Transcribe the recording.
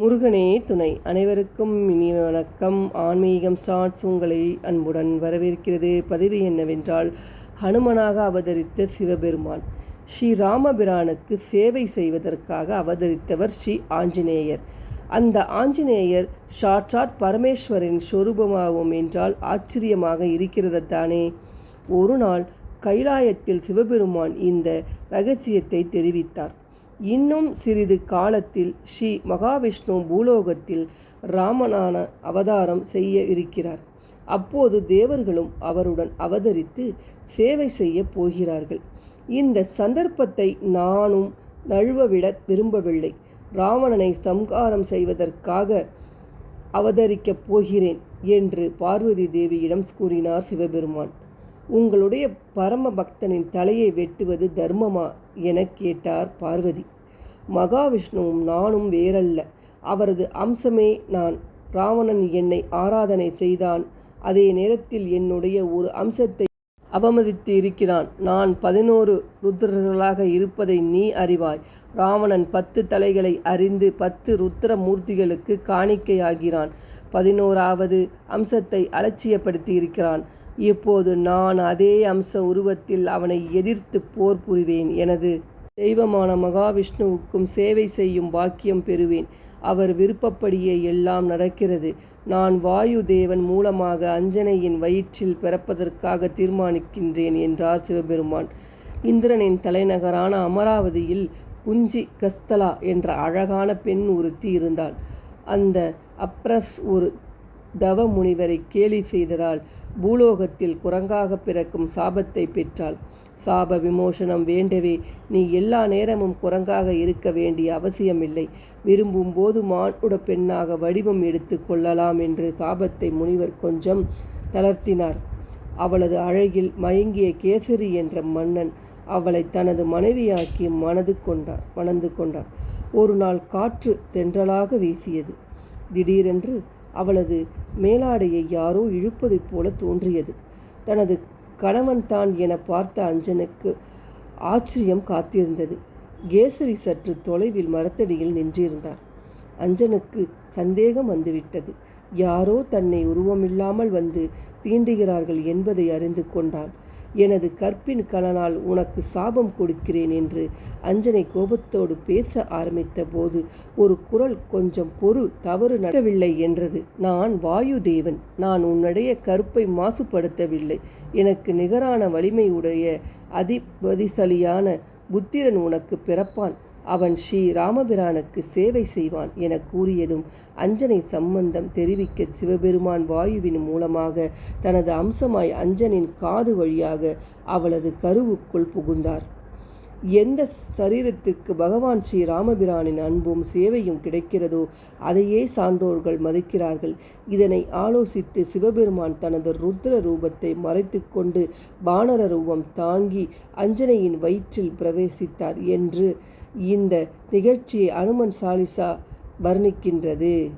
முருகனே துணை. அனைவருக்கும் இனிய வணக்கம். ஆன்மீகம் ஸ்டார்ட்ஸ் உங்களை அன்புடன் வரவேற்கிறது. பதிவு என்னவென்றால் ஹனுமனாக அவதரித்த சிவபெருமான். ஸ்ரீ ராமபிரானுக்கு சேவை செய்வதற்காக அவதரித்தவர் ஸ்ரீ ஆஞ்சநேயர். அந்த ஆஞ்சநேயர் சாட்சாட் பரமேஸ்வரின் சொரூபமாகும் என்றால் ஆச்சரியமாக இருக்கிறது தானே ஒரு நாள் கைலாயத்தில் சிவபெருமான் இந்த ரகசியத்தை தெரிவித்தார். இன்னும் சிறிது காலத்தில் ஸ்ரீ மகாவிஷ்ணு பூலோகத்தில் ராமனான அவதாரம் செய்ய இருக்கிறார். அப்போது தேவர்களும் அவருடன் அவதரித்து சேவை செய்ய போகிறார்கள். இந்த சந்தர்ப்பத்தை நானும் நழுவவிட விரும்பவில்லை. ராவணனை சம்காரம் செய்வதற்காக அவதரிக்கப் போகிறேன் என்று பார்வதி தேவியிடம் கூறினார் சிவபெருமான். உங்களுடைய பரம பக்தனின் தலையை வெட்டுவது தர்மமா? என கேட்டார் பார்வதி. மகாவிஷ்ணுவும் நானும் வேறல்ல. அவரது அம்சமே நான். ராவணன் என்னை ஆராதனை செய்தான். அதே நேரத்தில் என்னுடைய ஒரு அம்சத்தை அவமதித்து இருக்கிறான் நான் பதினோரு ருத்ரர்களாக இருப்பதை நீ அறிவாய். ராவணன் பத்து தலைகளை அறிந்து பத்து ருத்ர மூர்த்திகளுக்கு காணிக்கையாகிறான். பதினோராவது அம்சத்தை அலட்சியப்படுத்தி இருக்கிறான் இப்போது நான் அதே அம்ச உருவத்தில் அவனை எதிர்த்து போர் புரிவேன் எனது தெய்வமான மகாவிஷ்ணுவுக்கும் சேவை செய்யும் பாக்கியம் பெறுவேன். அவர் விருப்பப்படியே எல்லாம் நடக்கிறது. நான் வாயு தேவன் மூலமாக அஞ்சனையின் வயிற்றில் பிறப்பதற்காக தீர்மானிக்கின்றேன் என்றார் சிவபெருமான். இந்திரனின் தலைநகரான அமராவதியில் புஞ்சி கஸ்தலா என்ற அழகான பெண் ஒருத்தி இருந்தாள். அந்த அப்ரஸ் ஒரு தவ முனிவரை கேலி செய்ததால் பூலோகத்தில் குரங்காக பிறக்கும் சாபத்தை பெற்றாள். சாப விமோசனம் வேண்டவே நீ எல்லா நேரமும் குரங்காக இருக்க வேண்டிய அவசியமில்லை. விரும்பும் போது மானுட பெண்ணாக வடிவம் எடுத்து கொள்ளலாம் என்று சாபத்தை முனிவர் கொஞ்சம் தளர்த்தினார். அவளது அழகில் மயங்கிய கேசரி என்ற மன்னன் அவளை தனது மனைவியாக்கி மனது கொண்டார் மணந்து கொண்டார். ஒரு நாள் காற்று தென்றலாக வீசியது. திடீரென்று அவளது மேலாடையை யாரோ இழுப்பதைப் போல தோன்றியது. தனது கணவன் தான் என பார்த்த அஞ்சனுக்கு ஆச்சரியம் காத்திருந்தது. கேசரி சற்று தொலைவில் மரத்தடியில் நின்றிருந்தார். அஞ்சனுக்கு சந்தேகம் வந்துவிட்டது. யாரோ தன்னை உருவமில்லாமல் வந்து தீண்டுகிறார்கள் என்பதை அறிந்து கொண்டான். எனது கற்பின் கலனால் உனக்கு சாபம் கொடுக்கிறேன் என்று அஞ்சனை கோபத்தோடு பேச ஆரம்பித்த போது ஒரு குரல் கொஞ்சம் பொறு தவறு நடக்கவில்லை என்றது. நான் வாயு தேவன் நான் உன்னுடைய கருப்பை மாசுபடுத்தவில்லை. எனக்கு நிகரான வலிமையுடைய அதிபதிசலியான புத்திரன் உனக்கு பிறப்பான். அவன் ஸ்ரீ ராமபிரானுக்கு சேவை செய்வான் என கூறியதும் அஞ்சனை சம்பந்தம் தெரிவிக்க சிவபெருமான் வாயுவின் மூலமாக தனது அம்சமாய் அஞ்சனின் காது வழியாக அவளது கருவுக்குள் புகுந்தார். எந்த சரீரத்திற்கு பகவான் ஸ்ரீ ராமபிரானின் அன்பும் சேவையும் கிடைக்கிறதோ அதையே சான்றோர்கள் மதிக்கிறார்கள். இதனை ஆலோசித்து சிவபெருமான் தனது ருத்ர ரூபத்தை மறைத்து கொண்டு பானர ரூபம் தாங்கி அஞ்சனையின் வயிற்றில் பிரவேசித்தார் என்று இந்த நிகழ்ச்சியை அனுமன் சாலிசா வர்ணிக்கின்றது.